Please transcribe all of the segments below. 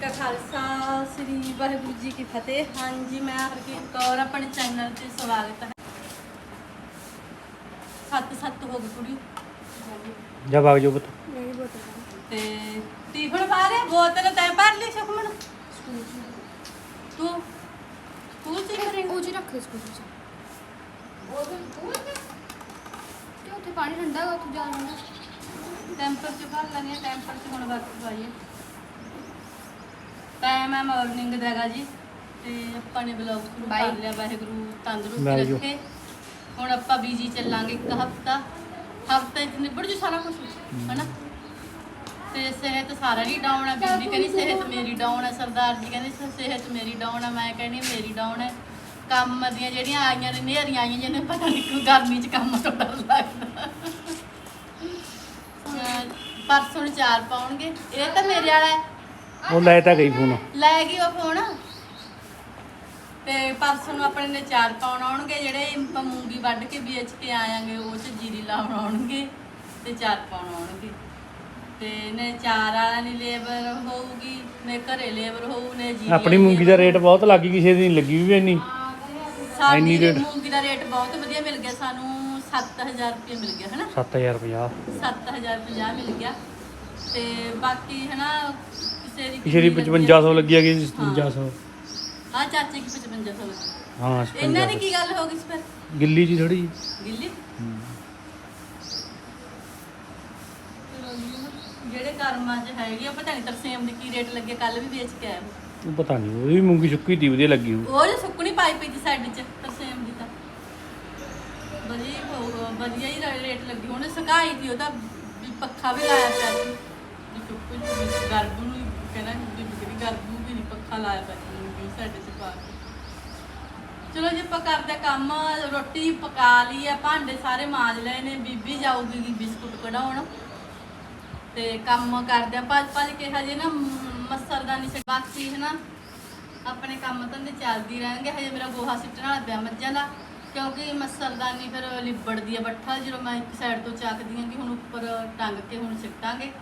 ਕਾ ਖਾਲਸਾ ਸ੍ਰੀ ਵਾਹਿਗੁਰੂ ਜੀ ਕੀ ਫਤਿਹ। ਹਾਂਜੀ ਮੈਂ ਹਰਕੀਤ ਕੌਰ ਆਪਣੇ ਚੈਨਲ ਤੇ ਸਵਾਗਤ ਹੈ। ਸੱਤ ਸੱਤ ਹੋ ਗਈ ਕੁੜੀ ਜਾ ਭਾਗ ਜੋ ਪੁੱਤ। ਤੇ ਟੀਫਨ ਪਾ ਰਿਹਾ ਬੋਤਲ ਤੈਂ ਭਰ ਲਈ ਸੁਖਮਨ ਤੂੰ ਤੂੰ ਕੀ ਕਰੇ? ਉਹ ਜੀ ਰੱਖ ਦੇ ਸਕੂਲ ਚ। ਉੱਥੇ ਪਾਣੀ ਠੰਡਾ ਗਾ ਉੱਥੇ ਜਾ ਟੈਂਪਰ ਚ ਭਰ ਲੈਣੀ ਟੈਂਪਰ ਚ ਹੁਣ ਵਰਤ ਪਾਈਏ ਟਾਈਮ ਹੈ ਮਾਰਨਿੰਗ ਦਾ ਹੈਗਾ ਜੀ ਤੇ ਆਪਾਂ ਨੇ ਬਲੌਗ ਸ਼ੁਰੂ ਕਰ. ਲਿਆ ਵਾਹਿਗੁਰੂ ਤੰਦਰੁਸਤੀ ਵਾਹਿਗੁਰੂ। ਰੱਖੇ। ਹੁਣ ਆਪਾਂ ਬੀਜੀ ਚੱਲਾਂਗੇ ਇੱਕ ਹਫਤਾ। ਹਫ਼ਤੇ ਚ ਨਿਬੜ ਜੂ ਸਾਰਾ ਕੁਝ ਹਨਾ? ਤੇ ਸਿਹਤ ਸਾਰਾ ਦੀ ਡਾਊਨ ਹੈ ਬੀਬੀ ਕਹਿੰਦੀ ਸਿਹਤ ਮੇਰੀ ਡਾਊਨ ਹੈ ਸਰਦਾਰ ਜੀ ਕਹਿੰਦੇ ਸ- ਸਿਹਤ ਮੇਰੀ ਡਾਊਨ ਹੈ ਮੈਂ ਕਹਿੰਦੀ ਮੇਰੀ ਡਾਊਨ ਹੈ ਕੰਮ ਦੀਆਂ ਜਿਹੜੀਆਂ ਆਈਆਂ ਨੇ ਨੇਰੀਆਂ ਆਈਆਂ ਜਿਹਨੇ ਪਤਾ ਨਹੀਂ ਕਿਉਂ ਗਰਮੀ ਚ ਕੰਮ ਤੋਂ ਡਰ ਲੱਗਦਾ। ਅਹ ਪਰਸੋਂ ਨੂੰ ਚਾਰ ਪਾਉਣਗੇ। ਇਹ ਤਾਂ ਮੇਰੇ ਵਾਲਾ ਹੈ। ਉਹ ਲੈ ਤਾਂ ਗਈ ਫੋਨ। ਲੈ ਗਈ ਉਹ ਫੋਨ। ਤੇ ਪਰਸੋਂ ਨੂੰ ਆਪਣੇ ਨੇ ਚਾਰ ਪਾਉਣ ਆਉਣਗੇ ਜਿਹੜੇ ਆਪਾਂ ਮੂੰਗੀ ਵੱਢ ਕੇ ਵੇਚ ਕੇ ਆਵਾਂਗੇ ਉਹ ਚ ਜੀਰੀ ਲਾਉਣ ਆਉਣਗੇ ਤੇ ਚਾਰ ਪਾਉਣ ਆਉਣਗੇ। ਤੇ ਨੇ ਚਾਰ ਵਾਲਾ ਦੀ ਲੇਬਰ ਹੋਊਗੀ ਨੇ ਘਰੇ ਲੇਬਰ ਹੋਊ ਨੇ ਜੀਰੀ ਆਪਣੀ ਮੂੰਗੀ ਦਾ ਰੇਟ ਬਹੁਤ ਲੱਗੀ ਕਿਸੇ ਦੀ ਨਹੀਂ ਲੱਗੀ ਵੀ ਇੰਨੀ। ਇੰਨੀ ਰੇਟ? ਮੂੰਗੀ ਦਾ ਰੇਟ ਬਹੁਤ ਵਧੀਆ ਮਿਲ ਗਿਆ ਸਾਨੂੰ 7000 ਰੁਪਏ ਮਿਲ ਗਿਆ ਹਨਾ? 7050 7050 ਮਿਲ ਗਿਆ। ਤੇ ਬਾਕੀ ਹਨਾ ਦੀ ਦੀ 5500 ਲੱਗੀ ਹੈਗੀ 5500 ਆ ਚਾਚੇ ਕੀ 5500 ਲੱਗੀ? ਹਾਂ ਇਹਨਾਂ ਦੀ 5500 ਕੀ ਗੱਲ ਹੋ ਗਈ ਸੀ ਫਿਰ? ਗਿੱਲੀ ਜੀ ਥੋੜੀ ਗਿੱਲੀ? ਜਿਹੜੇ ਕਰਮਾਂ 'ਚ ਹੈਗੀ ਆ ਪਤਾ ਨਹੀਂ ਤਰਸੇਮ ਦੀ ਕੀ ਰੇਟ ਲੱਗੇ ਕੱਲ ਵੀ ਵੇਚ ਕੇ ਆਇਆ ਉਹ ਪਤਾ ਨਹੀਂ ਉਹਦੀ ਵੀ ਮੂੰਗੀ ਸੁੱਕੀ ਤੀ ਵਧੀਆ ਲੱਗੀ ਹੋਊ। ਉਹ ਜੋ ਸੁੱਕਣੀ ਪਾਈ ਪਈ ਸੀ ਸਾਈਡ 'ਚ ਤਰਸੇਮ ਦੀ ਤਾਂ। ਵਧੀਆ ਹੀ ਹੋਊਗਾ, ਵਧੀਆ ਹੀ ਰੇਟ ਲੱਗੀ। ਉਹਨੇ ਸਕਾਈ ਦੀ ਉਹਦਾ ਪੱਖਾ ਵੀ ਲਾਇਆ ਪਿਆ ਸੀ ਵੀ ਨੂੰ ਕਹਿੰਦਾ ਵੀ ਬਿਗੜੀ ਗਰਬੂ ਵੀ ਨਹੀਂ ਪੱਖਾ ਲਾਇਆ ਪਿਆ ਵੀ ਸਾਡੇ 'ਚ ਪਾ ਕੇ। ਚਲੋ ਜੀ, ਆਪਾਂ ਕਰਦੇ ਹਾਂ ਕੰਮ, ਰੋਟੀ ਪਕਾ ਲਈ ਆ, ਭਾਂਡੇ ਸਾਰੇ ਮਾਂਜ ਲਏ ਨੇ, ਬੀਬੀ ਜਾਊਗੀ ਗੀ ਬਿਸਕੁਟ ਕਢਾਉਣ। ਤੇ ਕੰਮ ਕਰਦੇ ਆ, ਭੱਜ ਭੱਜ ਕੇ ਹਜੇ ਨਾ ਮ- ਮੱਸਰਦਾਨੀ ਸੇ ਬਾਕੀ ਹੈ ਨਾ ਆਪਣੇ ਕੰਮ ਧੰਦੇ ਚੱਲਦੀ ਰਹਿਣਗੇ। ਹਜੇ ਮੇਰਾ ਗੋਹਾ ਸਿੱਟਣ ਵਾਲਾ ਪਿਆ ਮੱਝਾਂ ਦਾ, ਕਿਉਂਕਿ ਮੱਸਰਦਾਨੀ ਫਿਰ ਲਿਬੜਦੀ ਆ ਬੱਠਾ ਜਦੋਂ ਮੈਂ ਇੱਕ ਸਾਈਡ ਤੋਂ ਚੱਕਦੀ ਆਂ ਕਿ ਹੁਣ ਉੱਪਰ ਟੰਗ ਕੇ ਹੁਣ ਸਿੱਟਾਂਗੇ।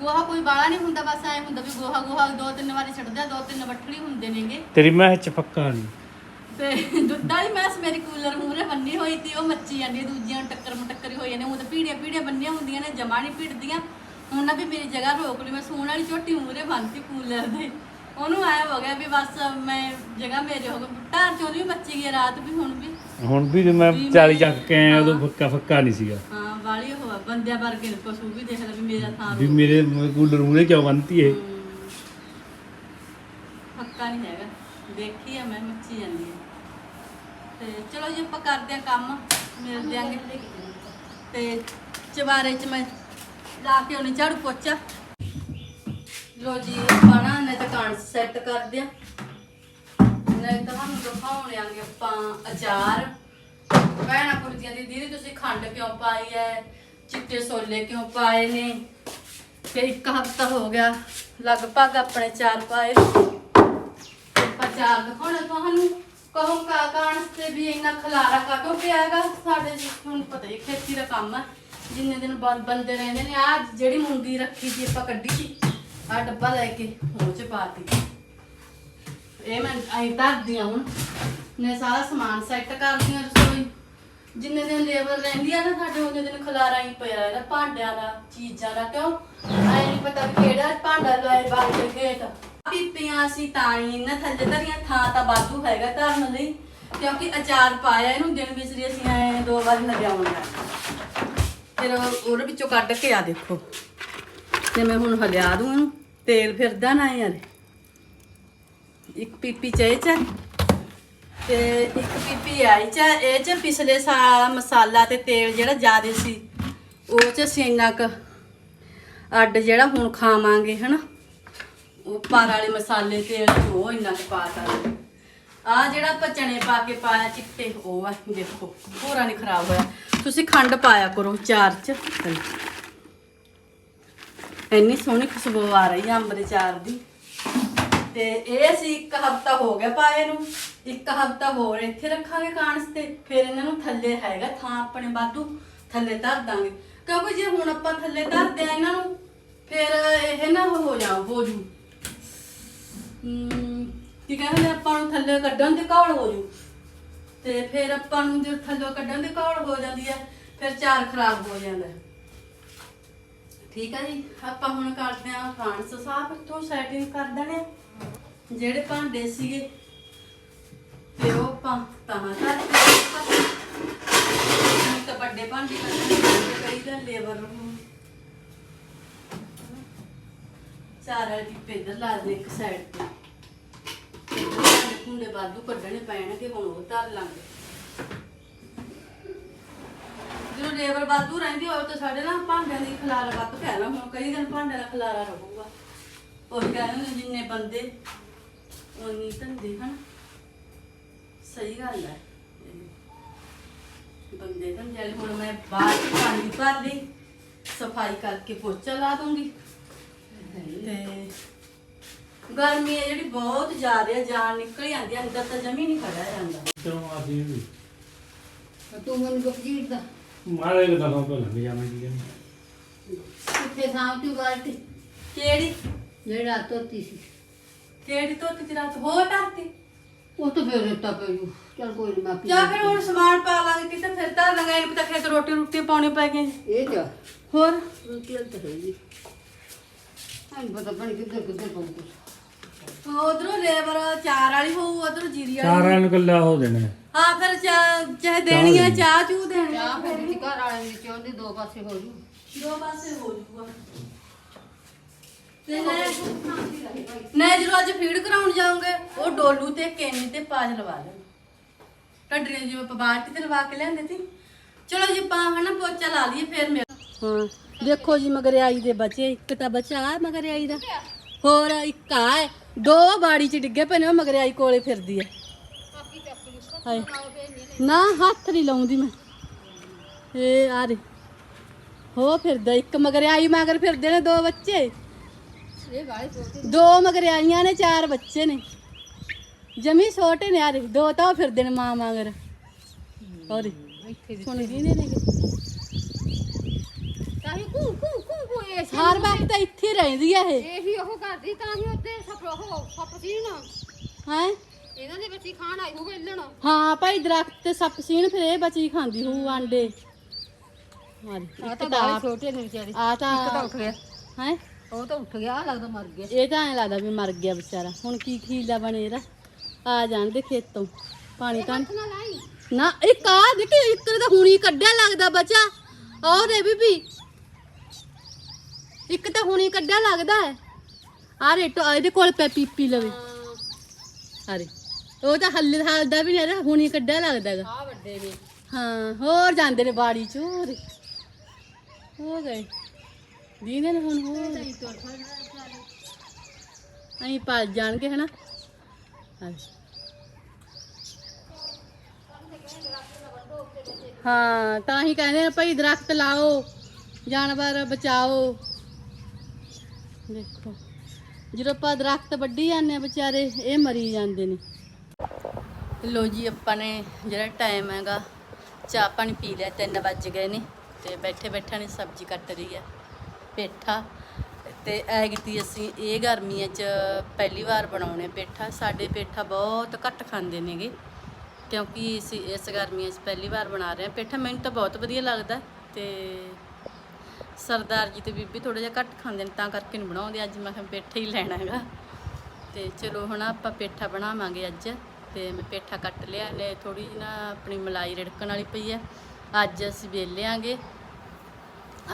ਗੋਹਾ ਕੋਈ ਬਾਲਾ ਨਹੀਂ ਹੁੰਦਾ ਬਸ ਐ ਹੁੰਦਾ ਵੀ ਗੋਹਾ ਗੋਹਾ ਦੋ ਤਿੰਨ ਵਾਰੀ ਛੱਡਦਾ ਦੋ ਤਿੰਨ ਬੱਠੜੀ ਹੁੰਦੇ ਨੇਗੇ। ਤੇਰੀ ਮੈਂ ਚ ਪੱਕਾ ਨਹੀਂ। ਤੇ ਦੁੱਧ ਵਾਲੀ ਮੈਸ ਮੇਰੀ ਕੂਲਰ ਮੂਹਰੇ ਬੰਨੀ ਹੋਈ ਤੀ ਉਹ ਮੱਚੀ ਜਾਂਦੀ ਦੂਜੀਆਂ ਨੂੰ ਟੱਕਰ ਮਟੱਕਰ ਹੋਈ ਜਾਂਦੇ ਉਹ ਤਾਂ ਪੀੜੀਆਂ ਪੀੜੀਆਂ ਬੰਨੀਆਂ ਹੁੰਦੀਆਂ ਨੇ ਜਮਾ ਨਹੀਂ ਪੀੜਦੀਆਂ ਹੁਣ ਨਾ ਵੀ ਮੇਰੀ ਜਗ੍ਹਾ ਰੋਕ ਲਈ ਮੈਂ ਸੂਣ ਵਾਲੀ ਝੋਟੀ ਮੂਹਰੇ ਬੰਨਤੀ ਕੂਲਰ ਦੇ ਉਹਨੂੰ ਆਇਆ ਹੋ ਗਿਆ ਵੀ ਬਸ ਮੈਂ ਜਗ੍ਹਾ ਮੇਰੇ ਹੋ ਗਈ। ਢਾਰ ਚੋਂ ਵੀ ਮੱਚੀ ਗਈ ਰਾਤ ਵੀ ਹੁਣ ਵੀ। ਹੁਣ ਵੀ ਜੇ ਮੈਂ 40 ਚੱਕ ਕੇ ਆਇਆ ਉਦੋਂ ਫੱਕਾ ਫੱਕਾ ਨਹੀਂ ਸੀਗਾ। ਹਾਂ। ਵਾਲੀ ਹੋਆ ਬੰਦਿਆਂ ਵਰਗੇ ਨੇ ਪਸ਼ੂ ਵੀ ਦੇਖ ਲੈ ਵੀ ਮੇਰਾ ਥਾਂ ਵੀ ਮੇਰੇ ਕੂਲਰ ਮੂਰੇ ਕਿਉਂ ਬੰਨਤੀ ਇਹ? ਪੱਕਾ ਨਹੀਂ ਹੈਗਾ। ਦੇਖੀ ਆ ਮੈਂ ਮੱਚੀ ਜਾਂਦੀ ਹੈ ਤੇ ਚਲੋ ਜੀ ਆਪਾਂ ਕਰਦੇ ਆ ਕੰਮ। ਮਿਲ ਦਿਆਂਗੇ ਤੇ ਚਵਾਰੇ ਚ ਮੈਂ ਲਾ ਕੇ ਉਹਨੇ ਝਾੜੂ ਪੋਚਾ। ਲੋ ਜੀ ਬਣਾ ਨੇ ਤਾਂ ਕਾਂਸ ਸੈੱਟ ਕਰਦੇ ਆ ਨਹੀਂ ਤਾਂ ਸਾਨੂੰ ਦਿਖਾਉਣ ਆਂਗੇ ਆਪਾਂ ਅਚਾਰ। ਭੈਣਾਂ ਪੁਰਜੀਆਂ ਦੀ ਦੀਦੀ, ਤੁਸੀਂ ਖੰਡ ਕਿਉਂ ਪਾਈ ਐ? ਚਿੱਟੇ ਛੋਲੇ ਕਿਉਂ ਪਾਏ ਨੇ? ਤੇ ਇੱਕ ਹਫਤਾ ਹੋ ਗਿਆ, ਲਗਭਗ ਆਪਣੇ ਚਾਰ ਪਾਏ। ਆਪਾਂ ਚਾਰ ਦਿਖਾਉਣਾ ਤੁਹਾਨੂੰ। ਕਹੋ ਕਾ ਤੇ ਵੀ ਇੰਨਾ ਖਲਾਰਾ ਕਾਟੋ ਪਿਆ ਸਾਡੇ ਜੀ ਤੁਹਾਨੂੰ ਪਤਾ ਹੀ ਖੇਤੀ ਦਾ ਕੰਮ ਹੈ ਜਿੰਨੇ ਦਿਨ ਬੰਦ ਬੰਦੇ ਰਹਿੰਦੇ ਨੇ ਆ ਜਿਹੜੀ ਮੂੰਗੀ ਰੱਖੀ ਸੀ ਆਪਾਂ ਕੱਢੀ ਸੀ ਆ ਡੱਬਾ ਲੈ ਕੇ ਉਹ ਚ ਪਾਤੀ ਇਹ ਮੈਂ ਆਈ ਧਰਦੀ ਹਾਂ ਹੁਣ। ਨੇ ਸਾਰਾ ਸਮਾਨ ਸੈੱਟ ਕਰਦੀ ਹਾਂ ਰਸੋਈ। ਜਿੰਨੇ ਦਿਨ ਲੇਬਰ ਰਹਿੰਦੀ ਆ ਨਾ ਸਾਡੇ, ਉਹਨੇ ਦਿਨ ਖਲਾਰਾ ਹੀ ਪਿਆ ਇਹਦਾ ਭਾਂਡਿਆਂ ਦਾ, ਚੀਜ਼ਾਂ ਦਾ, ਕਿਉਂ? ਐ ਨਹੀਂ ਪਤਾ ਵੀ ਕਿਹੜਾ ਭਾਂਡਾ ਲਾਏ ਬਾਹਰ ਦੇ ਗੇਟ ਪੀਪੀਆਂ ਸੀ ਤਾਣੀ ਇਹਨਾਂ ਥੱਲੇ ਧਰੀਆਂ, ਥਾਂ ਤਾਂ ਵਾਧੂ ਹੈਗਾ ਧਰਨ ਲਈ, ਕਿਉਂਕਿ ਅਚਾਰ ਪਾਇਆ ਇਹਨੂੰ, ਦਿਨ ਵਿਚਰੀ ਅਸੀਂ ਐ ਦੋ ਵਾਰ ਲਗਾਉਣਾ ਫਿਰ ਉਹਦੇ ਵਿੱਚੋਂ ਕੱਢ ਕੇ ਆ ਦੇਖੋ। ਤੇ ਮੈਂ ਹੁਣ ਹਲਿਆ ਦੂੰ ਤੇਲ ਫਿਰਦਾ ਨਾ ਯਾਰ ਇੱਕ ਪੀਪੀ ਚ ਚ ਤੇ ਇੱਕ ਪੀਪੀ ਆਈ ਚ, ਇਹ ਚ ਪਿਛਲੇ ਸਾਲ ਮਸਾਲਾ ਤੇ ਤੇਲ ਜਿਹੜਾ ਜ਼ਿਆਦਾ ਸੀ, ਉਹ ਚ ਅਸੀਂ ਇੰਨਾ ਕੁ ਅੱਡ ਜਿਹੜਾ ਹੁਣ ਖਾਵਾਂਗੇ, ਹਨਾ? ਉਹ ਪਾਰ ਵਾਲੇ ਮਸਾਲੇ ਤੇਲ ਉਹ ਇੰਨਾ ਕੁ ਪਾਤਾ ਆ ਜਿਹੜਾ ਆਪਾਂ ਚਣੇ ਪਾ ਕੇ ਪਾਇਆ, ਚਿੱਟੇ, ਉਹ ਆ, ਦੇਖੋ ਹੋਰਾਂ ਨਹੀਂ ਖਰਾਬ ਹੋਇਆ। ਤੁਸੀਂ ਖੰਡ ਪਾਇਆ ਕਰੋ, ਚਾਰ ਚ। ਇੰਨੀ ਸੋਹਣੀ ਖੁਸ਼ਬੂ ਆ ਰਹੀ ਆ ਅੰਬ ਦੇ ਚਾਰ ਦੀ। ਤੇ ਇਹ ਅਸੀਂ ਇੱਕ ਹਫਤਾ ਹੋ ਗਿਆ ਪਾਏ ਨੂੰ। ਇੱਕ ਹਫਤਾ ਹੋਰ ਇੱਥੇ ਰੱਖਾਂਗੇ ਕਾਂਸ ਤੇ ਫਿਰ ਇਹਨਾਂ ਨੂੰ ਥੱਲੇ ਹੈਗਾ ਥਾਂ ਆਪਣੇ ਵਾਧੂ ਥੱਲੇ ਧਰ ਦਾਂਗੇ। ਕਿਉਂਕਿ ਜੇ ਹੁਣ ਆਪਾਂ ਥੱਲੇ ਧਰਦੇ ਆ ਇਹਨਾਂ ਨੂੰ ਫਿਰ ਇਹ ਨਾ ਹੋ ਜਾ ਹੋ ਜੂ। ਹਮ, ਕੀ ਕਹਿੰਦੇ ਆਪਾਂ ਨੂੰ ਥੱਲੇ ਕੱਢਣ ਦੀ ਘੌਲ ਹੋ ਜੂ। ਤੇ ਫਿਰ ਆਪਾਂ ਨੂੰ ਜੇ ਥੱਲੇ ਕੱਢਣ ਦੀ ਘੌਲ ਹੋ ਜਾਂਦੀ ਹੈ ਫਿਰ ਚਾਰ ਖਰਾਬ ਹੋ ਜਾਂਦਾ ਠੀਕ ਆ ਜੀ? ਆਪਾਂ ਹੁਣ ਕਰਦੇ ਆਂ ਫਰਾਂਸ ਸਾਹਿਬ ਤੋਂ ਸੈਟਿੰਗ ਕਰ ਦੇਣੇ ਜਿਹੜੇ ਭਾਂਡੇ ਸੀਗੇ, ਤੇ ਉਹ ਆਪਾਂ ਤਾਂ ਕਰ ਤਾਂ ਵੱਡੇ ਭਾਂਡੇ ਕੱਢਣੇ ਕਈ ਦਾ ਲੇਬਰ ਨੂੰ। ਚਾਰ ਵਾਲੀ ਟਿੱਪੇ ਲਾ ਦੇ ਇੱਕ ਸਾਈਡ ਤੇ। ਭਾਂਡੇ ਭੁੰਡੇ ਵਾਧੂ ਕੱਢਣੇ ਪੈਣਗੇ, ਹੁਣ ਉਹ ਧਰ ਲਾਂਗੇ। ਜਦੋਂ ਲੇਬਰ ਵਾਧੂ ਰਹਿੰਦੀ ਹੋਵੇ ਤਾਂ ਸਾਡੇ ਨਾ ਭਾਂਡਿਆਂ ਦੀ ਖਲਾਰਾ ਵੱਧ ਪੈਣਾ ਹੁਣ ਕਈ ਦਿਨ ਭਾਂਡਿਆਂ ਦਾ ਖਲਾਰਾ ਰਹੂਗਾ। ਉਹ ਕਹਿੰਦੇ ਨੇ ਜਿੰਨੇ ਬੰਦੇ ਉਨੀ ਧੰਦੇ ਹਨ। ਸਹੀ ਗੱਲ ਹੈ। ਬੰਦੇ ਧੰਦੇ ਵਾਲੇ ਹੁਣ ਮੈਂ ਬਾਹਰ ਪਾਣੀ ਭਰ ਲਈ ਸਫ਼ਾਈ ਕਰਕੇ ਪੋਚਾ ਲਾ ਦੂੰਗੀ। ਤੇ ਗਰਮੀ ਹੈ ਜਿਹੜੀ ਬਹੁਤ ਜ਼ਿਆਦਾ ਹੈ ਜਾਨ ਨਿਕਲ ਜਾਂਦੀ ਹੈ ਅੰਦਰ ਤਾਂ ਜਮੀ ਨਹੀਂ ਖੜਾ ਜਾਂਦਾ। ਕਿਉਂ ਆਦੀ ਵੀ ਤੂੰ ਮੈਨੂੰ ਗਪਜੀਤ ਦਾ ਮਾਰੇ ਕਿ ਦਫਾ ਤੋਂ ਲੰਘ ਜਾਣਾ ਜੀ ਕਿੱਥੇ ਸਾਂਭ ਤੂੰ ਬਾਲਟੀ? ਕਿਹੜੀ? ਜਿਹੜਾ ਤੋਤੀ ਸੀ। ਕਿਹੜੀ ਧੋਤੀ ਚ ਰਾਤ? ਹੋ ਟਾਤੀ ਉਹ ਤਾਂ ਫੇਰ ਰੇਤਾ ਪੈ ਜੂ। ਚਲ ਕੋਈ ਨਹੀਂ ਮਾਪੀ ਜਾਂ ਫਿਰ ਹੁਣ ਸਮਾਨ ਪਾ ਲਾਂਗੇ ਕਿਤੇ ਫਿਰ ਤਾਂ ਲੰਗਾ। ਇਹਨੂੰ ਪਤਾ ਖੇਤ ਰੋਟੀ ਰੋਟੀ ਪਾਉਣੀ ਪੈ ਗਈ ਇਹ ਜਾ ਹੋਰ? ਰੋਟੀ ਹਲ ਤਾਂ ਹੋਈ ਹਾਂ ਪਤਾ ਬਣ ਕਿੱਧਰ ਕਿੱਧਰ ਪਹੁੰਚ ਉਧਰੋਂ ਲੇਬਰ ਚਾਰ ਵਾਲੀ ਹੋਊ ਉਧਰੋਂ ਜੀਰੀ ਵਾਲੀ। ਸਾਰਿਆਂ ਨੂੰ ਕੱਲਾ ਹੋ ਦੇਣਾ। ਹਾਂ ਫਿਰ ਚਾਹ ਚਾਹੇ ਦੇਣੀ ਆ ਚਾਹ ਚੂ ਦੇਣੀ ਆ। ਚਾਹ ਫਿਰ ਵੀ ਘਰ ਵਾਲੇ ਦੀ ਚਾਹੁੰਦੇ ਦੋ ਪਾਸੇ ਹੋ ਜੂ। ਦੋ ਪਾਸੇ ਹੋ ਜੂਗਾ। ਤੇ ਜਦੋਂ ਅੱਜ ਫੀਡ ਕਰਾਉਣ ਜਾਉਂਗੇ ਉਹ ਡੋਲੂ ਤੇ ਕੇਨੀ ਤੇ ਪਾਜ ਲਵਾ ਲੈ ਟੱਡਰੇ ਜਿਵੇਂ ਆਪਾਂ ਬਾਲਟੀ ਤੇ ਲਵਾ ਕੇ ਲਿਆਂਦੇ ਸੀ। ਚਲੋ ਜੀ ਆਪਾਂ ਹਨਾ ਪੋਚਾ ਲਾ ਲਈਏ ਫਿਰ ਮੈਂ ਹਾਂ ਦੇਖੋ ਜੀ ਮਗਰਿਆਈ ਦੇ ਬੱਚੇ ਇੱਕ ਤਾਂ ਬੱਚਾ ਆ ਮਗਰਿਆਈ ਦਾ। ਹੋਰ ਇੱਕ ਆ ਦੋ ਬਾੜੀ ਚ ਡਿੱਗੇ ਪਏ ਨੇ ਮਗਰਿਆਈ ਕੋਲੇ ਫਿਰਦੀ ਹੈ। ਹਾਏ। ਨਾ ਹੱਥ ਨਹੀਂ ਲਾਉਂਦੀ ਮੈਂ। ਇਹ ਆ ਰੇ ਹੋ ਫਿਰਦਾ ਇੱਕ ਮਗਰਿਆਈ ਮਗਰ ਫਿਰਦੇ ਨੇ ਦੋ ਬੱਚੇ। ਦੋ ਮਗਰਿਆਈਆਂ ਨੇ ਚਾਰ ਬੱਚੇ ਨੇ। ਜਮੀ ਛੋਟੇ ਨੇ ਯਾਰ। ਦੋ ਤਾਂ ਫਿਰਦੇ ਨੇ ਮਾਂ ਮਗਰ। ਦੀ ਸੁਣ ਗਈ ਨੇ ਨੇ ਤਾਂ ਹੀ ਕੂ ਕੂ ਕੂ ਕੂ ਇਹ ਹਰ ਵਕਤ ਇੱਥੇ ਰਹਿੰਦੀ ਆ ਇਹ। ਇਹੀ ਉਹ ਕਰਦੀ ਤਾਂ ਹੀ ਉੱਤੇ ਸਪ ਉਹ ਸੱਪ ਸੀ ਨਾ। ਹੈ? ਇਹਨਾਂ ਦੇ ਬੱਚੀ ਖਾਣ ਆਈ ਹੋਊ ਇੱਲਣ ਹਾਂ ਭਾਈ ਦਰਖਤ ਤੇ ਸੱਪ ਸੀਣ ਫਿਰ ਇਹ ਬੱਚੀ ਖਾਂਦੀ ਹੋਊ ਆਂਡੇ। ਹਾਂ ਆ ਤਾਂ ਗਾਲੇ ਛੋਟੇ ਨੇ ਵਿਚਾਰੇ। ਆ ਇੱਕ ਤਾਂ ਉੱਠ ਗਿਆ। ਹੈ? ਉਹ ਤਾਂ ਉੱਠ ਗਿਆ ਲੱਗਦਾ ਮਰ ਗਿਆ। ਇਹ ਤਾਂ ਐ ਲੱਗਦਾ ਵੀ ਮਰ ਗਿਆ ਵਿਚਾਰਾ। ਹੁਣ ਕੀ ਖੀਲਾ ਬਣੇ ਇਹਦਾ? ਆ ਜਾਣ ਦੇ ਖੇਤੋਂ। ਪਾਣੀ ਤਾਂ ਹੱਥ ਨਾਲ ਆਈ। ਨਾ ਇੱਕ ਆ ਦੇਖੀ ਇੱਕ ਤਾਂ ਹੁਣੀ ਕੱਢਿਆ ਲੱਗਦਾ ਬੱਚਾ। ਔਰ ਦੇ ਬੀਬੀ। ਇੱਕ ਤਾਂ ਹੁਣੀ ਕੱਢਿਆ ਲੱਗਦਾ ਹੈ। ਆ ਰੇ ਇਹਦੇ ਕੋਲ ਪੈ ਪੀਪੀ ਲਵੇ। ਅਰੇ ਉਹ ਤਾਂ ਹੱਲੇ ਹਲਦਾ ਵੀ ਨਹੀਂ ਰਿਹਾ ਹੁਣੀ ਕੱਢਿਆ ਲੱਗਦਾ ਆ ਵੱਡੇ ਨੇ। ਹਾਂ ਹੋਰ ਜਾਂਦੇ ਨੇ ਬਾੜੀ ਚ ਹੋਰ ਹੋ ਗਏ। ਦੀਨੇ ਨੇ ਹੁਣ ਹੋਰ। ਅਸੀਂ ਭੱਜ ਜਾਣਗੇ ਹਨਾ? ਹਾਂ। ਤਾਂ ਹੀ ਕਹਿੰਦੇ ਨੇ ਭਾਈ ਦਰਖਤ ਲਾਓ ਜਾਨਵਰ ਬਚਾਓ। ਦੇਖੋ। ਜਦੋਂ ਆਪਾਂ ਦਰਖਤ ਵੱਢੀ ਜਾਂਦੇ ਆ ਵਿਚਾਰੇ ਇਹ ਮਰੀ ਜਾਂਦੇ ਨੇ। ਲੋ ਜੀ, ਆਪਾਂ ਨੇ ਜਿਹੜਾ ਟਾਈਮ ਹੈਗਾ, ਚਾਹ ਪਾਣੀ ਪੀ ਲਿਆ 3 ਵੱਜ ਗਏ ਨੇ ਤੇ ਬੈਠੇ ਬੈਠਿਆਂ ਨੇ ਸਬਜ਼ੀ ਕੱਟ ਰਹੀ ਹੈ, ਪੇਠਾ। ਤੇ ਐ ਕੀਤੀ ਅਸੀਂ, ਇਹ ਗਰਮੀਆਂ 'ਚ ਪਹਿਲੀ ਵਾਰ ਬਣਾਉਣੇ ਪੇਠਾ। ਸਾਡੇ ਪੇਠਾ ਬਹੁਤ ਘੱਟ ਖਾਂਦੇ ਨੇਗੇ, ਕਿਉਂਕਿ ਅਸੀਂ ਇਸ ਗਰਮੀਆਂ 'ਚ ਪਹਿਲੀ ਵਾਰ ਬਣਾ ਰਹੇ ਹਾਂ। ਪੇਠਾ ਮੈਨੂੰ ਤਾਂ ਬਹੁਤ ਵਧੀਆ ਲੱਗਦਾ ਤੇ ਸਰਦਾਰ ਜੀ ਤੇ ਬੀਬੀ ਥੋੜਾ ਜਿਹਾ ਘੱਟ ਖਾਂਦੇ ਨੇ, ਤਾਂ ਕਰਕੇ ਨਹੀਂ ਬਣਾਉਂਦੇ। ਅੱਜ ਮੈਂ ਕਿਹਾ ਪੇਠਾ ਹੀ ਲੈਣਾ ਹੈਗਾ। ਤੇ ਚਲੋ ਹੁਣ ਆਪਾਂ ਪੇਠਾ ਬਣਾਵਾਂਗੇ ਅੱਜ। ਤੇ ਮੈਂ ਪੇਠਾ ਕੱਟ ਲਿਆ, ਲੈ ਥੋੜੀ ਜਿਹੀ ਨਾ ਆਪਣੀ ਮਲਾਈ ਰੜਕਣ ਵਾਲੀ ਪਈ ਹੈ ਅੱਜ ਅਸੀਂ ਵੇਲਿਆਂਗੇ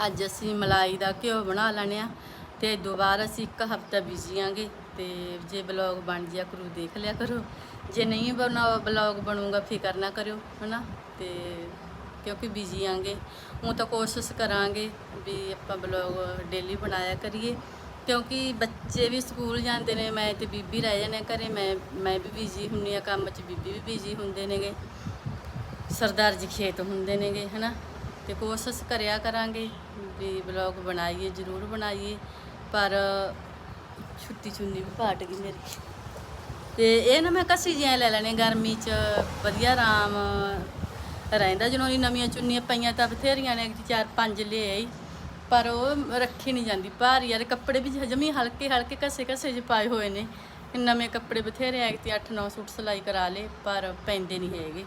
ਅੱਜ ਅਸੀਂ ਮਲਾਈ ਦਾ ਘਿਓ ਬਣਾ ਲੈਣੇ ਆ ਤੇ ਦੁਬਾਰਾ ਅਸੀਂ ਇੱਕ ਹਫਤਾ ਬੀਜੀਆਂਗੇ ਤੇ ਜੇ ਬਲੌਗ ਬਣ ਜਿਆ ਕਰੂ ਦੇਖ ਲਿਆ ਕਰੋ। ਜੇ ਨਹੀਂ ਬਣਾ ਬਲੌਗ ਬਣੂਗਾ ਫਿਕਰ ਨਾ ਕਰਿਓ, ਹਨਾ? ਤੇ ਕਿਉਂਕਿ ਬਿਜ਼ੀ ਆਂਗੇ। ਉਹ ਤਾਂ ਕੋਸ਼ਿਸ਼ ਕਰਾਂਗੇ ਵੀ ਆਪਾਂ ਬਲੌਗ ਡੇਲੀ ਬਣਾਇਆ ਕਰੀਏ। ਕਿਉਂਕਿ ਬੱਚੇ ਵੀ ਸਕੂਲ ਜਾਂਦੇ ਨੇ, ਮੈਂ ਤੇ ਬੀਬੀ ਰਹਿ ਜਾਂਦੇ ਹਾਂ ਘਰੇ, ਮੈਂ ਮੈਂ ਵੀ ਬਿਜ਼ੀ ਹੁੰਨੀ ਆ ਕੰਮ 'ਚ, ਬੀਬੀ ਵੀ ਬਿਜ਼ੀ ਹੁੰਦੇ ਨੇਗੇ। ਸਰਦਾਰ ਜੀ ਖੇਤ ਹੁੰਦੇ ਨੇਗੇ, ਹਨਾ? ਤੇ ਕੋਸ਼ਿਸ਼ ਕਰਿਆ ਕਰਾਂਗੇ ਵੀ ਬਲੌਗ ਬਣਾਈਏ, ਜ਼ਰੂਰ ਬਣਾਈਏ, ਪਰ ਛੁੱਟੀ ਚੁੰਨੀ ਵੀ ਪਾਟ ਗਈ ਮੇਰੀ। ਤੇ ਇਹ ਨਾ ਮੈਂ ਕੱਸੀ ਜਿਹਾ ਲੈ ਲੈਣੇ ਗਰਮੀ 'ਚ ਵਧੀਆ ਆਰਾਮ ਰਹਿੰਦਾ, ਜਦੋਂ ਨਵੀਆਂ ਚੁੰਨੀਆਂ ਪਈਆਂ ਤਾਂ ਬਥੇਰੀਆਂ ਨੇ ਚਾਰ, ਪੰਜ ਲੈ ਆਈ। ਪਰ ਉਹ ਰੱਖੀ ਨਹੀਂ ਜਾਂਦੀ ਭਾਰੀ ਯਾਰ ਕੱਪੜੇ ਵੀ ਹਜ਼ਮੀ ਹਲਕੇ ਹਲਕੇ ਘਸੇ ਘਸੇ ਜਿਹੇ ਪਾਏ ਹੋਏ ਨੇ। ਨਵੇਂ ਕੱਪੜੇ ਬਥੇਰੇ ਆਏ ਤੇ 8-9 ਸੂਟ ਸਿਲਾਈ ਕਰਾ ਲਏ, ਪਰ ਪੈਂਦੇ ਨਹੀਂ ਹੈਗੇ।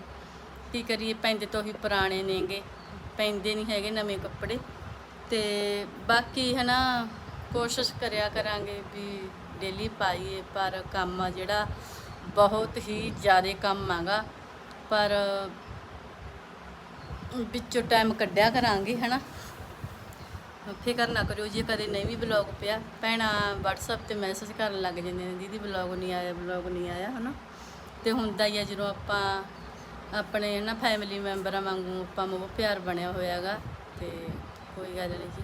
ਕੀ ਕਰੀਏ, ਪੈਂਦੇ ਤੋਂ ਹੀ ਪੁਰਾਣੇ ਨੇਗੇ, ਪੈਂਦੇ ਨਹੀਂ ਹੈਗੇ ਨਵੇਂ ਕੱਪੜੇ। ਤੇ ਬਾਕੀ ਹੈ ਨਾ, ਕੋਸ਼ਿਸ਼ ਕਰਿਆ ਕਰਾਂਗੇ ਵੀ ਡੇਲੀ ਪਾਈਏ, ਪਰ ਕੰਮ ਆ ਜਿਹੜਾ, ਬਹੁਤ ਹੀ ਜ਼ਿਆਦਾ ਕੰਮ ਆਗਾ। ਪਰ ਵਿੱਚੋਂ ਟਾਈਮ ਕੱਢਿਆ ਕਰਾਂਗੇ ਹਨਾ ਫਿਕਰ ਨਾ ਕਰਿਓ ਜੇ ਕਦੇ ਨਹੀਂ ਵੀ ਬਲੌਗ ਪਿਆ। ਭੈਣਾਂ WhatsApp ਤੇ ਮੈਸੇਜ ਕਰਨ ਲੱਗ ਜਾਂਦੇ ਨੇ, ਦੀਦੀ ਬਲੌਗ ਨਹੀਂ ਆਇਆ ਬਲੌਗ ਨਹੀਂ ਆਇਆ, ਹਨਾ? ਤੇ ਹੁੰਦਾ ਹੀ ਆ ਜਦੋਂ ਆਪਾਂ ਆਪਣੇ ਨਾ ਫੈਮਿਲੀ ਮੈਂਬਰਾਂ ਵਾਂਗੂ ਆਪਾਂ ਮੋਹ ਪਿਆਰ ਬਣਿਆ ਹੋਇਆਗਾ ਤੇ ਕੋਈ ਗੱਲ ਨਹੀਂ ਜੀ।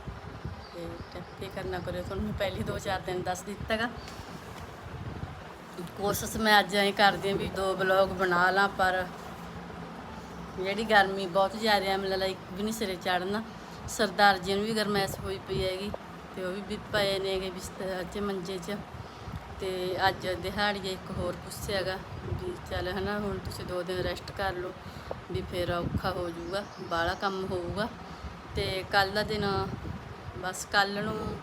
ਤੇ ਫਿਕਰ ਨਾ ਕਰਿਓ, ਤੁਹਾਨੂੰ ਮੈਂ ਪਹਿਲੀ ਦੋ ਚਾਰ ਦਿਨ ਦੱਸ ਦਿੱਤਾਗਾ। ਕੋਸ਼ਿਸ਼ ਮੈਂ ਅੱਜ ਐਂ ਕਰਦੀ ਹਾਂ ਵੀ ਦੋ ਬਲੌਗ ਬਣਾ ਲਾਂ, ਪਰ ਜਿਹੜੀ ਗਰਮੀ ਬਹੁਤ ਜ਼ਿਆਦਾ ਹੈ ਮੈਨੂੰ ਲਾਈਕ ਵੀ ਨਹੀਂ ਸਿਰੇ ਚੜਨਾ ਸਰਦਾਰ ਜੀ ਨੂੰ ਵੀ ਗਰਮੈਸ਼ ਹੋਈ ਪਈ ਹੈਗੀ ਤੇ ਉਹ ਵੀ ਪਏ ਨੇਗੇ ਬਿਸਤਰ 'ਚ, ਮੰਜੇ 'ਚ। ਤੇ ਅੱਜ ਦਿਹਾੜੀਆ ਇੱਕ ਹੋਰ ਪੁੱਛਿਆਗਾ ਵੀ ਚੱਲ ਹਨਾ, ਹੁਣ ਤੁਸੀਂ ਦੋ ਦਿਨ ਰੈਸਟ ਕਰ ਲਓ, ਵੀ ਫਿਰ ਔਖਾ ਹੋ ਜਾਊਗਾ, ਬਾਹਲਾ ਕੰਮ ਹੋਊਗਾ। ਤੇ ਕੱਲ ਦਾ ਦਿਨ, ਬਸ ਕੱਲ ਨੂੰ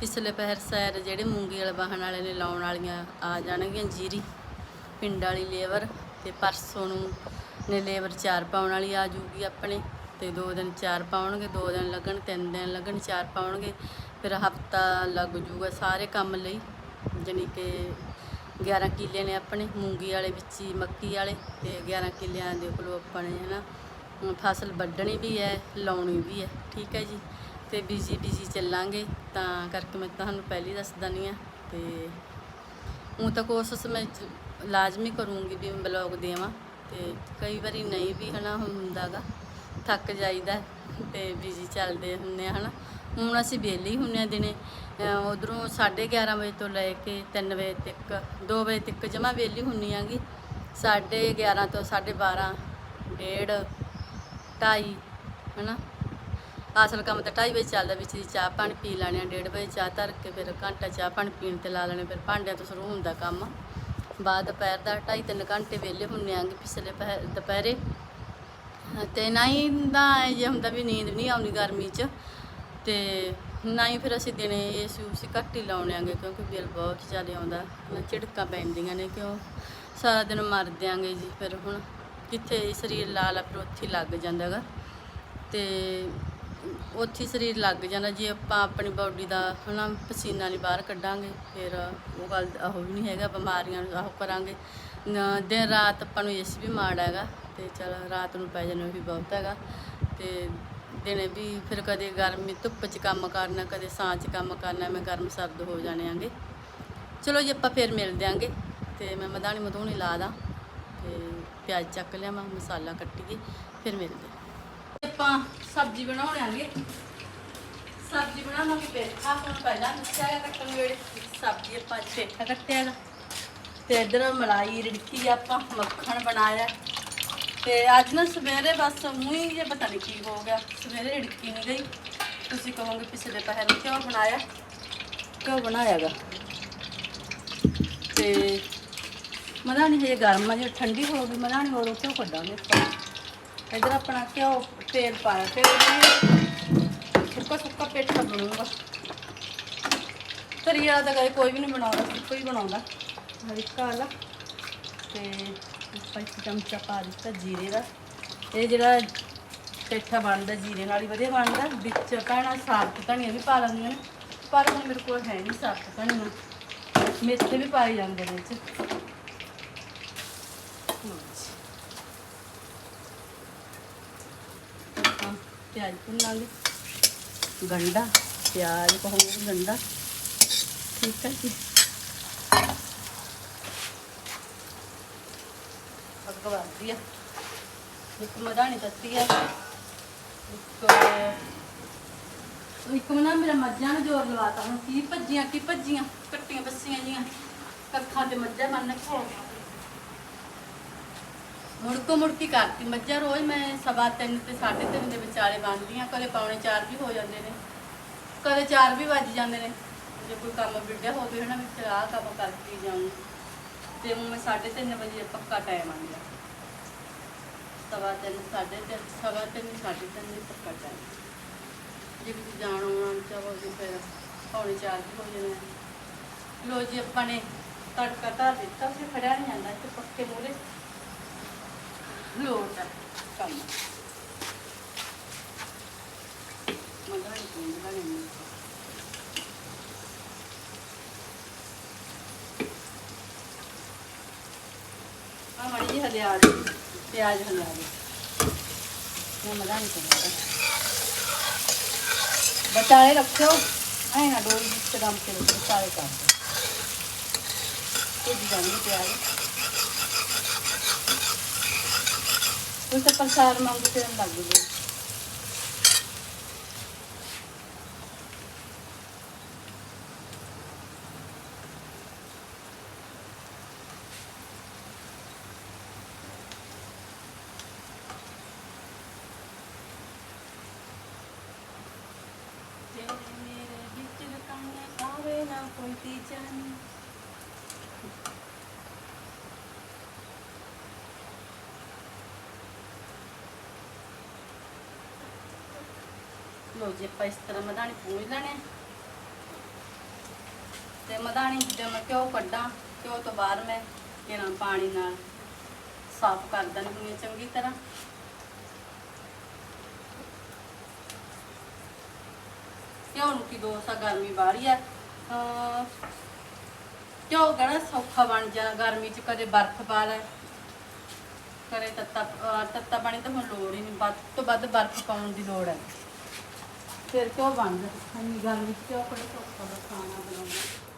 ਪਿਛਲੇ ਪਹਿਰ ਸੈਰ ਜਿਹੜੇ ਮੂੰਗੀ ਵਾਲੇ ਵਾਹਣ ਵਾਲੇ ਨੇ ਲਾਉਣ ਵਾਲੀਆਂ ਆ ਜਾਣਗੀਆਂ ਜੀਰੀ, ਪਿੰਡ ਵਾਲੀ ਲੇਬਰ, ਤੇ ਪਰਸੋਂ ਨੂੰ ਨੇ ਲੇਬਰ ਚਾਰ ਪਾਉਣ ਵਾਲੀ ਆ ਜੂਗੀ ਆਪਣੇ। ਤੇ ਦੋ ਦਿਨ ਚਾਰ ਪਾਉਣਗੇ, ਦੋ ਦਿਨ ਲੱਗਣ, ਤਿੰਨ ਦਿਨ ਲੱਗਣ, ਚਾਰ ਪਾਉਣਗੇ, ਫਿਰ ਹਫਤਾ ਲੱਗ ਜੂਗਾ ਸਾਰੇ ਕੰਮ ਲਈ, ਜਾਣੀ ਕਿ 11 ਕਿੱਲੇ ਨੇ ਆਪਣੇ, ਮੂੰਗੀ ਵਾਲੇ ਵਿੱਚ ਹੀ, ਮੱਕੀ ਵਾਲੇ, ਤੇ 11 ਕਿੱਲਿਆਂ ਦੇ ਕੋਲ ਆਪਣੇ ਨੇ ਹਨਾ ਫਸਲ ਵੱਢਣੀ ਵੀ ਹੈ, ਲਾਉਣੀ ਵੀ ਹੈ, ਠੀਕ ਹੈ ਜੀ, ਤੇ ਬਿਜ਼ੀ ਬਿਜ਼ੀ ਚੱਲਾਂਗੇ, ਤਾਂ ਕਰਕੇ ਮੈਂ ਤੁਹਾਨੂੰ ਪਹਿਲੀ ਦੱਸ ਦਨੀ ਆ ਤੇ ਉਹ ਤਾਂ ਕੋਸ਼ਿਸ਼ ਮੈਂ ਚ- ਲਾਜ਼ਮੀ ਕਰੂੰਗੀ ਵੀ ਮੈਂ ਬਲੌਗ ਦੇਵਾਂ, ਤੇ ਕਈ ਵਾਰੀ ਨਹੀਂ ਵੀ, ਹਨਾ ਹੁੰਦਾਗਾ ਥੱਕ ਜਾਈਦਾ ਹੈ ਤੇ ਬਿਜ਼ੀ ਚੱਲਦੇ ਹੁੰਨੇ ਆ, ਹਨਾ। ਹੁਣ ਅਸੀਂ ਵਿਹਲੇ ਹੀ ਹੁੰਨੇ ਆ ਦਿਨੇ। ਉਧਰੋਂ 11:30 ਵਜੇ ਤੋਂ ਲੈ ਕੇ 3 ਵਜੇ ਤੱਕ 2 ਵਜੇ ਤੱਕ ਜਮਾ ਵਿਹਲੀ ਹੁੰਨੀ ਆਂਗੀ। 11:30 ਤੋਂ 12:30 ਡੇਢ, ਢਾਈ, ਹਨਾ। ਅਸਲ ਕੰਮ ਤਾਂ ਢਾਈ ਵਜੇ ਚੱਲਦਾ, ਵਿੱਚ ਦੀ ਚਾਹ ਪਾਣੀ ਪੀ ਲੈਣੇ ਆ। ਡੇਢ ਵਜੇ ਚਾਹ ਧਰ ਕੇ ਫਿਰ ਘੰਟਾ ਚਾਹ ਪਾਣੀ ਪੀਣ ਤੇ ਲਾ ਲੈਣੇ ਫਿਰ ਭਾਂਡਿਆਂ ਤੋਂ ਸ਼ੁਰੂ ਹੁੰਦਾ ਕੰਮ। ਬਾਅਦ ਦੁਪਹਿਰ ਦਾ ਢਾਈ ਤਿੰਨ ਘੰਟੇ ਵਿਹਲੇ ਹੁੰਨੇ ਆਂਗੇ ਪਿਛਲੇ ਪਹਿ- ਦੁਪਹਿਰੇ। ਤੇ ਨਾ ਹੀ ਦਾ ਇਹ ਹੁੰਦਾ ਵੀ ਨੀਂਦ ਵੀ ਨਹੀਂ ਆਉਂਦੀ ਗਰਮੀ 'ਚ, ਤੇ ਨਾ ਹੀ ਫਿਰ ਅਸੀਂ ਦਿਨੇ ਇਹ ਉਸੀ ਘੱਟ ਹੀ ਲਾਉਣੇ ਆਂਗੇ ਕਿਉਂਕਿ ਬਿੱਲ ਬਹੁਤ ਜ਼ਿਆਦਾ ਆਉਂਦਾ, ਨਾ ਝਿੜਕਾਂ ਪੈਂਦੀਆਂ ਨੇ ਕਿਉਂ? ਸਾਰਾ ਦਿਨ ਮਰ ਦਿਆਂਗੇ ਜੀ ਫਿਰ ਹੁਣ ਕਿੱਥੇ ਸਰੀਰ ਲਾ ਲਾ ਫਿਰ ਉੱਥੇ ਲੱਗ ਜਾਂਦਾ ਗਾ। ਤੇ ਉੱਥੇ ਸਰੀਰ ਲੱਗ ਜਾਂਦਾ, ਜੇ ਆਪਾਂ ਆਪਣੀ ਬਾਡੀ ਦਾ ਹਨਾ ਪਸੀਨਾ ਨਹੀਂ ਬਾਹਰ ਕੱਢਾਂਗੇ, ਫਿਰ ਉਹ ਗੱਲ ਉਹ ਵੀ ਨਹੀਂ ਹੈਗਾ, ਬਿਮਾਰੀਆਂ ਨੂੰ ਉਹ ਕਰਾਂਗੇ ਦਿਨ ਰਾਤ ਆਪਾਂ ਨੂੰ ਇਸ ਵੀ ਮਾੜਾ ਹੈਗਾ। ਤੇ ਚਲ ਰਾਤ ਨੂੰ ਪੈ ਜਾਣਾ ਵੀ ਬਹੁਤ ਹੈਗਾ। ਤੇ ਦਿਨੇ ਵੀ ਫਿਰ ਕਦੇ ਗਰਮੀ ਧੁੱਪ 'ਚ ਕੰਮ ਕਰਨਾ, ਕਦੇ ਸਾਂ 'ਚ ਕੰਮ ਕਰਨਾ ਮੈਂ ਗਰਮ ਸਰਦ ਹੋ ਜਾਣੇ ਆਂਗੇ। ਚਲੋ ਜੀ, ਆਪਾਂ ਫਿਰ ਮਿਲ ਦਿਆਂਗੇ ਤੇ ਮੈਂ ਮਧਾਣੀ ਮਧੂਣੀ ਲਾ ਦਾਂ ਤੇ ਪਿਆਜ਼ ਚੱਕ ਲਿਆਵਾਂ, ਮਸਾਲਾ ਕੱਟੀਏ, ਫਿਰ ਮਿਲਦੇ ਹਾਂ। ਆਪਾਂ ਸਬਜ਼ੀ ਬਣਾਉਣਾਂਗੇ ਸਬਜ਼ੀ ਬਣਾਵਾਂਗੇ ਪੇਠਾ ਹੁਣ ਪਹਿਲਾਂ ਦੱਸਿਆ ਕੱਟਣ ਵੇਲੇ। ਸਬਜ਼ੀ ਆਪਾਂ ਪੇਠਾ ਕੱਟਿਆ ਹੈਗਾ ਤੇ ਇਧਰ ਮਲਾਈ ਰਿੜਕੀ ਆਪਾਂ ਮੱਖਣ ਬਣਾਇਆ। ਤੇ ਅੱਜ ਨਾ ਸਵੇਰੇ ਬਸ ਮੂੰਹ ਹੀ ਜੇ ਪਤਾ ਨਹੀਂ ਕੀ ਹੋ ਗਿਆ। ਸਵੇਰੇ ਰਿੜਕੀ ਨਹੀਂ ਗਈ। ਤੁਸੀਂ ਕਹੋਗੇ ਪਿਛਲੇ ਪਹਿਰ ਕਿਉਂ ਬਣਾਇਆ? ਕਿਉਂ ਬਣਾਇਆਗਾ? ਤੇ ਮਧਾਣੀ ਹਜੇ ਗਰਮ ਆ ਜੇ ਠੰਡੀ ਹੋ ਗਈ ਮਧਾਣੀ ਹੋਰ ਕਿਉਂ ਕੱਢਾਂਗੇ ਇਧਰ ਆਪਣਾ ਘਿਓ ਤੇਲ ਪਾਇਆ ਫਿਰ ਸੁੱਕਾ ਸੁੱਕਾ ਪੇਠਾ ਬਣੂਗਾ। ਤਰੀ ਵਾਲਾ ਤਾਂ ਕੋਈ ਵੀ ਨਹੀਂ ਬਣਾਉਂਦਾ ਹੀ ਬਣਾਉਂਦਾ। ਹਰਿਕਾ ਵਾਲਾ ਤੇ ਆਪਾਂ ਇੱਕ ਚਮਚਾ ਪਾ ਦਿੱਤਾ ਜੀਰੇ ਦਾ। ਇਹ ਜਿਹੜਾ ਪੇਠਾ ਬਣਦਾ, ਜੀਰੇ ਨਾਲ ਹੀ ਵਧੀਆ ਬਣਦਾ। ਵਿੱਚ ਭੈਣਾਂ ਸਾਬਤ ਧਨੀਆ ਵੀ ਪਾ ਲੈਂਦੀਆਂ ਨੇ। ਪਰ ਹੁਣ ਮੇਰੇ ਕੋਲ ਹੈ ਨਹੀਂ ਸਾਬਤ ਧਨੀਆ। ਮੇਥੇ ਵੀ ਪਾਏ ਜਾਂਦੇ ਨੇ ਇਹ 'ਚ ਲਓ ਜੀ। ਆਪਾਂ ਪਿਆਜ਼ ਭੁੰਨਾਂਗੇ ਗੰਡਾ ਪਿਆਜ਼ ਕਹੋਗੇ ਗੰਡਾ ਠੀਕ ਹੈ ਜੀ। ਅੱਗ ਵਧਦੀ ਆ। ਇੱਕ ਮਧਾਣੀ ਇੱਕ ਨਾ ਮੇਰਾ ਮੱਝਾਂ ਨੂੰ ਜ਼ੋਰ ਲਵਾਤਾ। ਹੁਣ ਕੀ ਭੱਜੀਆਂ ਕੀ ਭੱਜੀਆਂ? ਕੱਟੀਆਂ ਬੱਸੀਆਂ ਜੀਆਂ। ਕੱਖਾਂ ਤੇ ਮੱਝਾਂ ਬੰਨ ਕੇ ਮੁੜਕੋ ਮੁੜਕੀ ਕਰਤੀ? ਮੱਝਾਂ ਰੋਜ਼ ਮੈਂ ਸਵਾ ਤਿੰਨ ਤੇ ਸਾਢੇ ਤਿੰਨ ਦੇ ਵਿਚਾਲੇ ਬੰਨ੍ਹਦੀਆਂ। ਕਦੇ ਪੌਣੇ ਚਾਰ ਵੀ ਹੋ ਜਾਂਦੇ ਨੇ। ਕਦੇ ਚਾਰ ਵੀ ਵੱਜ ਜਾਂਦੇ ਨੇ। ਜੇ ਕੋਈ ਕੰਮ ਵਿੱਢਿਆ ਹੋਵੇ ਹਨਾ ਵਿੱਚ ਆਹ ਕੰਮ ਕਰਕੇ ਜਾਊਂ। ਤੇ ਮੈਂ ਸਾਢੇ ਤਿੰਨ ਵਜੇ ਪੱਕਾ ਟਾਈਮ ਆ ਗਿਆ ਸਵਾ ਤਿੰਨ, ਸਾਢੇ ਤਿੰਨ, ਸਵਾ ਤਿੰਨ, ਸਾਢੇ ਤਿੰਨ ਦੇ ਪੱਕਾ ਟਾਈਮ ਜੇ ਕਿਤੇ ਜਾਣ ਆਉਣਾ ਚਾਹੋ ਜੀ ਫਿਰ ਪੌਣੇ ਚਾਰ ਹੋ ਜਾਣਾ ਲੋ ਜੀ, ਆਪਾਂ ਨੇ ਤੜਕਾ ਧਰ ਦਿੱਤਾ ਸੀ ਖੜਿਆ ਨਹੀਂ ਜਾਂਦਾ ਤੇ ਪੱਕੇ ਮੂਰੇ ਲੋਟ ਕੰਮ ਮਜ਼ਾ ਨਹੀਂ ਆਉਂਦਾ ਨਹੀਂ ਆ ਮੜੀ ਹਲਿਆ ਦੇ ਪਿਆਜ਼ ਹਲਿਆ ਦੇ ਮੈਂ ਮਜ਼ਾ ਨਹੀਂ ਆਉਂਦਾ ਬਚਾਏ ਰੱਖਿਓ। ਐ ਨਾ ਡੋਰੀ ਵਿੱਚ ਗਮ ਕੇ ਰੱਖੋ ਸਾਰੇ ਕਰ ਦਿਓ। ਕੁਝ ਜਾਣੀ ਪਿਆਜ਼। ਉਸ ਤੇ ਪ੍ਰਸਾਰ ਮੰਗ ਤੇ ਲੱਗ ਗਈ ਤੇਰੇ ਮੇਰੇ ਵਿੱਚ ਲਕਾਣੇ ਆਵੇ ਨਾ ਲੋ ਜੀ, ਆਪਾਂ ਇਸ ਤਰ੍ਹਾਂ ਮਧਾਣੀ ਪੂੰਝ ਲੈਣੇ। ਤੇ ਮਧਾਣੀ ਜਦੋਂ ਮੈਂ ਘਿਓ ਕੱਢਾਂ, ਘਿਓ ਤੋਂ ਬਾਅਦ ਮੈਂ ਇਹਨਾਂ ਪਾਣੀ ਨਾਲ ਸਾਫ਼ ਕਰ ਦੇਣੀ ਚੰਗੀ ਤਰ੍ਹਾਂ। ਘਿਓ ਨੂੰ ਕੀ ਦੋਸ ਆ ਗਰਮੀ ਬਾਹਰੀ ਆ ਅਹ ਘਿਓ ਕਿਹੜਾ ਸੌਖਾ ਬਣ ਜਾ, ਗਰਮੀ ਚ ਕਦੇ ਬਰਫ਼ ਪਾ ਲੈ। ਕਰੇ ਤੱਤਾ ਤੱਤਾ ਪਾਣੀ ਤਾਂ ਹੁਣ ਲੋੜ ਹੀ ਨਹੀਂ, ਵੱਧ ਤੋਂ ਵੱਧ ਬਰਫ਼ ਪਾਉਣ ਦੀ ਲੋੜ ਹੈ। ਫਿਰ ਕਿਉਂ ਬਣਦਾ ਇੰਨੀ ਗਰਮੀ ਚ ਕਿਉਂ ਕੋਲੇ ਸੌਖਾ ਦਾ ਖਾਣਾ ਬਣਾਉਣਾ।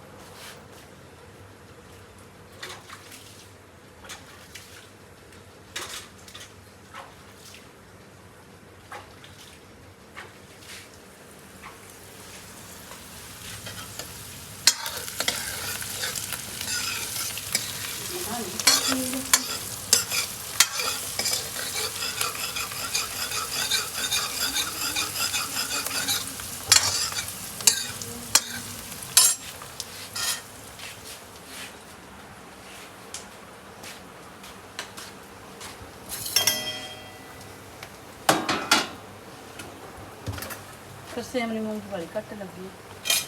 ਫਿਰ ਸੇਮਨੀ ਮੂੰਗ ਵਾਲੀ ਘੱਟ ਲੱਗੀ।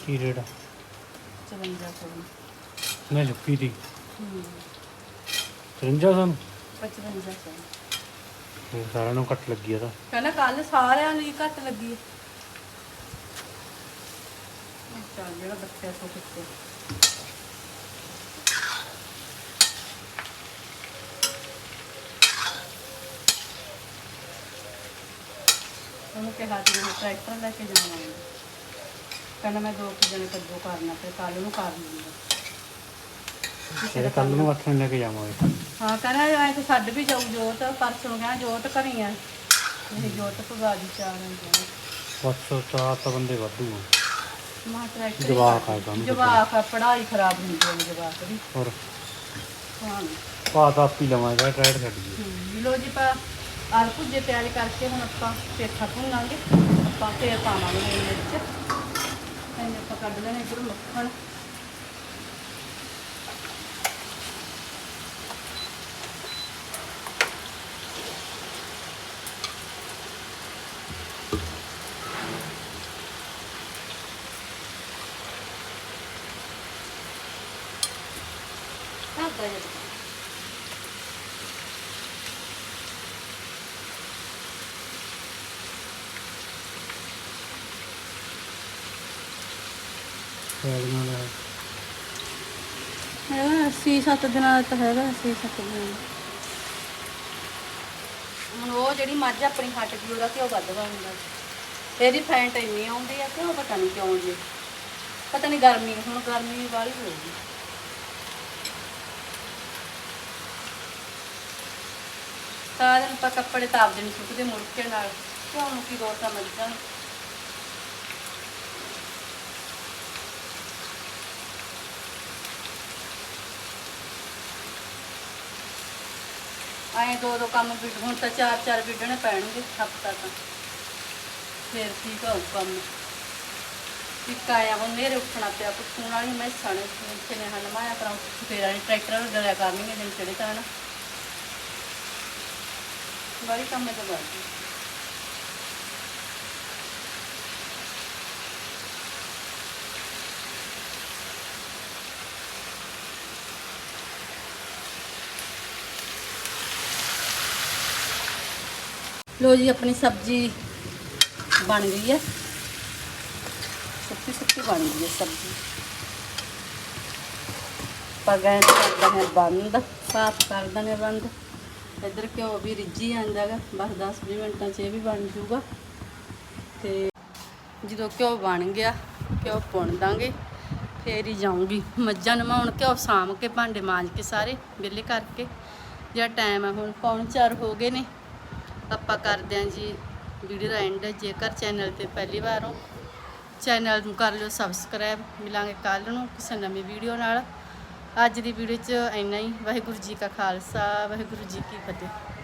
ਕੀ ਰੇਟ 54 ਸੌ। ਮੈਂ ਚੁੱਕੀ ਦੀ ਹੂੰ। 53 ਸੌ? 55 ਸੌ। ਇਹ ਸਾਰਿਆਂ ਨੂੰ ਘੱਟ ਲੱਗੀ ਆ ਤਾਂ। ਕਹਿੰਦਾ ਕੱਲ ਸਾਰਿਆਂ ਲਈ ਘੱਟ ਲੱਗੀ। ਚੱਲ ਜਿਹੜਾ ਬੱਚਾ ਸੋ ਕਿੱਥੇ? ਉਹਨੂੰ ਕਿਹਾ ਸੀ ਮੈਂ ਟਰੈਕਟਰ ਲੈ ਕੇ ਜਾਣਾ ਹੈ ਕਹਿੰਦਾ ਮੈਂ ਦੋ ਕੁ ਜਣੇ ਕੱਦੂ ਕਰਨਾ ਤੇ ਕੱਲ ਨੂੰ ਕਰ ਲੂੰਗਾ। ਫਿਰ ਕੱਲ ਨੂੰ ਨਾਲ ਲੈ ਕੇ ਜਾਵਾਂਗੇ। ਹਾਂ ਕਹਿੰਦਾ ਐ ਤਾਂ ਛੱਡ ਵੀ ਜਾਊ ਜੋਤ ਪਰਸੋਂ ਨੂੰ ਕਹਿੰਦਾ ਜੋਤ ਘਰੀ ਆ। ਇਹ ਜੋਤ ਭਗਾ ਦੀ ਚਾਰ ਹੁੰਦੇ ਪਰਸੋਂ ਚਾਰ ਤਾਂ ਬੰਦੇ ਵਾਧੂ ਆ। ਮਾ ਟਰੈਕਟਰ ਜਵਾਕ ਆ ਕੰਮ ਜਵਾਕ ਆ ਪੜ੍ਹਾਈ ਖਰਾਬ ਹੁੰਦੀ ਹੈ ਜਵਾਕ ਦੀ। ਹੋਰ? ਹਾਂ। ਪਾ ਤਾਂ ਆਪੀ ਲਵਾਂਗੇ ਟਰੈਕਟ ਛੱਡ ਹਮ, ਲੋ ਜੀ ਪਾ ਆਲ ਭੁੱਜੇ ਤਿਆਰੀ ਕਰਕੇ ਹੁਣ ਆਪਾਂ ਪੇਠਾ ਭੁੰਨਾਂਗੇ ਆਪਾਂ ਫੇਰ ਪਾਵਾਂਗੇ ਇਹਦੇ ਵਿੱਚ। ਇਹਨੇ ਆਪਾਂ ਕੱਢ ਲੈਣੇ ਇੱਧਰ ਮੱਖਣ। ਸਾਈਡ ਨਾਲ ਹੈਗਾ ਸੀ ਸੱਤ ਦਿਨਾਂ ਦਾ ਤਾਂ ਹੈਗਾ ਸੀ ਸੱਤ ਦਿਨਾਂ ਦਾ। ਹੁਣ ਉਹ ਜਿਹੜੀ ਮੱਝ ਆਪਣੀ ਹਟ ਗਈ, ਉਹਦਾ ਘਿਓ ਵੱਧ ਹੁੰਦਾ। ਇਹਦੀ ਫੈਂਟ ਇੰਨੀ ਆਉਂਦੀ ਆ ਕਿਉਂ ਪਤਾ ਨਹੀਂ ਕਿਉਂ ਜੀ। ਪਤਾ ਨਹੀਂ ਗਰਮੀ, ਹੁਣ ਗਰਮੀ ਵਾਲੀ ਹੋਊਗੀ ਸਾਰਾ ਦਿਨ ਆਪਾਂ ਕੱਪੜੇ ਤਾਂ ਆਪਦੇ ਨਹੀਂ ਸੁੱਕਦੇ ਮੁੜਕੇ ਨਾਲ। ਕਿਉਂ ਨੂੰ ਕੀ ਦੋਸਤਾਂ ਮੱਝਾਂ ਨੂੰ? ਆਏ ਦੋ ਦੋ ਕੰਮ ਵੀ ਹੁਣ ਤਾਂ ਚਾਰ ਚਾਰ ਵਿੱਢਣੇ ਪੈਣਗੇ ਹਫਤਾ ਤਾਂ ਫੇਰ ਠੀਕ ਹੋਊ ਕੰਮ। ਇੱਕ ਆਇਆ ਹੁਣ ਨੇਰੇ ਉੱਠਣਾ ਪਿਆ, ਪੁੱਛਣ ਵਾਲੀ ਮੈਂ ਸਣੇ ਇੱਥੇ ਨੇ ਹਨ ਮਾਇਆ ਕਰਾਂ। ਫੇਰ ਆਣੀ ਟਰੈਕਟਰ ਗਲਿਆ ਕਰਨਗੇ ਦਿਨ ਚੜੇ ਤਾਂ ਨਾ। ਬੜੀ ਕੰਮ ਹੈ ਤਾਂ ਬਾਕੀ ਲੋ ਜੀ, ਆਪਣੀ ਸਬਜ਼ੀ ਬਣ ਗਈ ਹੈ। ਸੁੱਕੀ ਸੁੱਕੀ ਬਣ ਗਈ ਹੈ ਸਬਜ਼ੀ। ਪਰ ਗੈਸ ਕਰਦਾ ਹੈ ਬੰਦ, ਸਾਫ਼ ਕਰ ਦਨੇ ਬੰਦ। ਇੱਧਰ ਘਿਓ ਵੀ ਰਿੱਝੀ ਜਾਂਦਾ ਹੈਗਾ ਬਸ 10 ਮਿੰਟਾਂ 'ਚ ਇਹ ਵੀ ਬਣ ਜੂਗਾ ਤੇ ਜਦੋਂ ਘਿਓ ਬਣ ਗਿਆ, ਘਿਓ ਪੁਣ ਦਾਂਗੇ, ਫੇਰ ਹੀ ਜਾਊਂਗੀ। ਮੱਝਾਂ ਨਮਾਉਣ ਘਿਓ ਸਾਂਭ ਕੇ ਭਾਂਡੇ ਮਾਂਜ ਕੇ ਸਾਰੇ, ਵਿਹਲੇ ਕਰਕੇ। ਜਿਹੜਾ ਟਾਈਮ ਆ ਹੁਣ, ਪੌਣ ਚਾਰ ਹੋ ਗਏ ਨੇ। ਆਪਾਂ ਕਰਦੇ ਹਾਂ ਜੀ ਵੀਡੀਓ ਦਾ ਐਂਡ ਜੇਕਰ ਚੈਨਲ ਤੇ ਪਹਿਲੀ ਵਾਰ ਹੋ ਚੈਨਲ ਨੂੰ ਕਰ ਲਿਓ ਸਬਸਕ੍ਰਾਈਬ ਮਿਲਾਂਗੇ ਕੱਲ ਨੂੰ ਕਿਸੇ ਨਵੀਂ ਵੀਡੀਓ ਨਾਲ। ਅੱਜ ਦੀ ਵੀਡੀਓ 'ਚ ਇੰਨਾ ਹੀ। ਵਾਹਿਗੁਰੂ ਜੀ ਕਾ ਖਾਲਸਾ, ਵਾਹਿਗੁਰੂ ਜੀ ਕੀ ਫਤਿਹ।